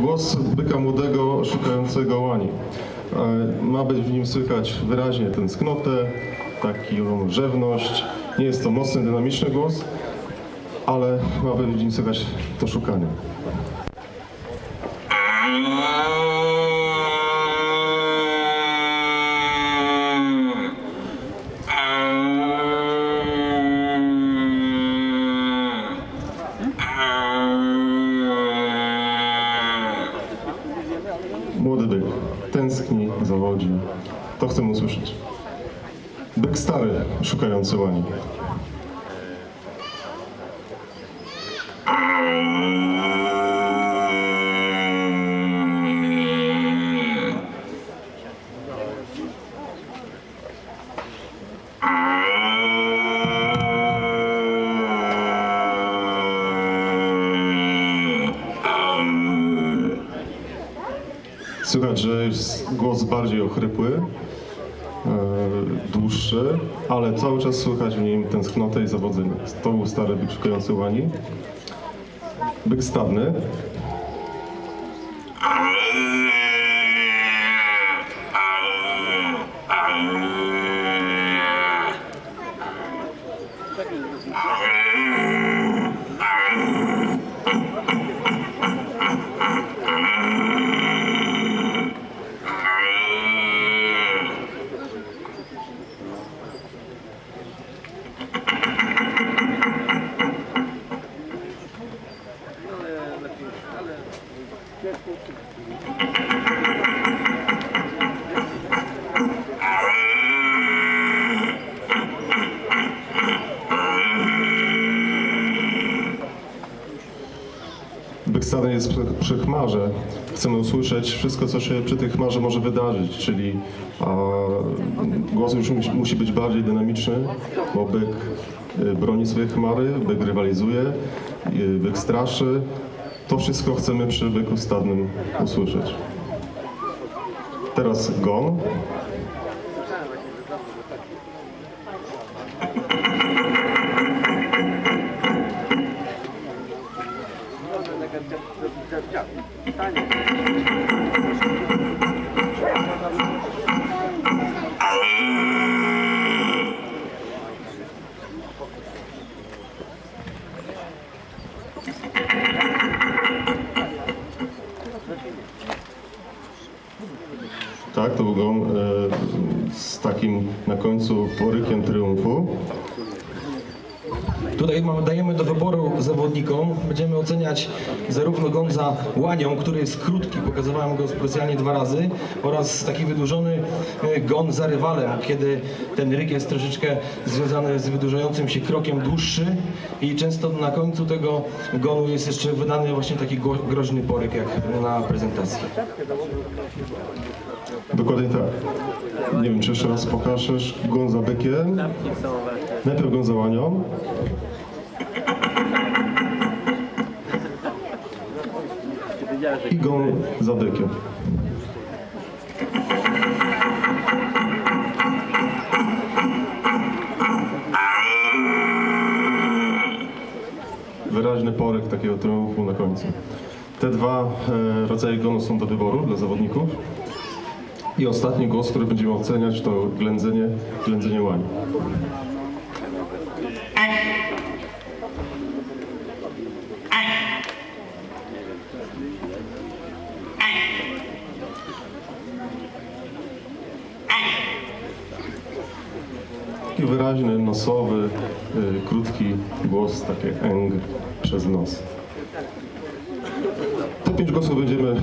Głos byka młodego szukającego łani. E, Ma być w nim słychać wyraźnie tęsknotę, taką rzewność. Nie jest to mocny, dynamiczny głos, ale ma być w nim słychać to szukanie. Młody byk tęskni, zawodzi. To chcemy usłyszeć. Byk stary, szukający łani. Słychać, że jest głos bardziej ochrypły, e, dłuższy, ale cały czas słychać w nim tęsknotę i zawodzenie. To był stary byk szukający łani. Byk stadny. Byk stadny jest przy, przy chmarze. Chcemy usłyszeć wszystko, co się przy tej chmarze może wydarzyć, czyli a, głos już musi, musi być bardziej dynamiczny, bo byk y, broni swoje chmary, byk rywalizuje, y, byk straszy. To wszystko chcemy przy byku stadnym usłyszeć. Teraz gon. Tak, to był gon e, z takim na końcu porykiem triumfu. Tutaj dajemy do wyboru zawodnikom. Będziemy oceniać zarówno gon za łanią, który jest krótki, pokazywałem go specjalnie dwa razy, oraz taki wydłużony e, gon za rywalem, kiedy ten ryk jest troszeczkę związany z wydłużającym się krokiem dłuższy i często na końcu tego gonu jest jeszcze wydany właśnie taki groźny poryk jak na prezentacji. Dokładnie tak. Nie wiem, czy jeszcze raz pokażesz gon za bykiem. Najpierw gon za łanią. I gon za bykiem. Wyraźny poryk takiego triumfu na końcu. Te dwa e, rodzaje gonu są do wyboru dla zawodników. I ostatni głos, który będziemy oceniać, to ględzenie, ględzenie łani. Taki wyraźny, nosowy, y, krótki głos, takie eng przez nos. Te pięć głosów będziemy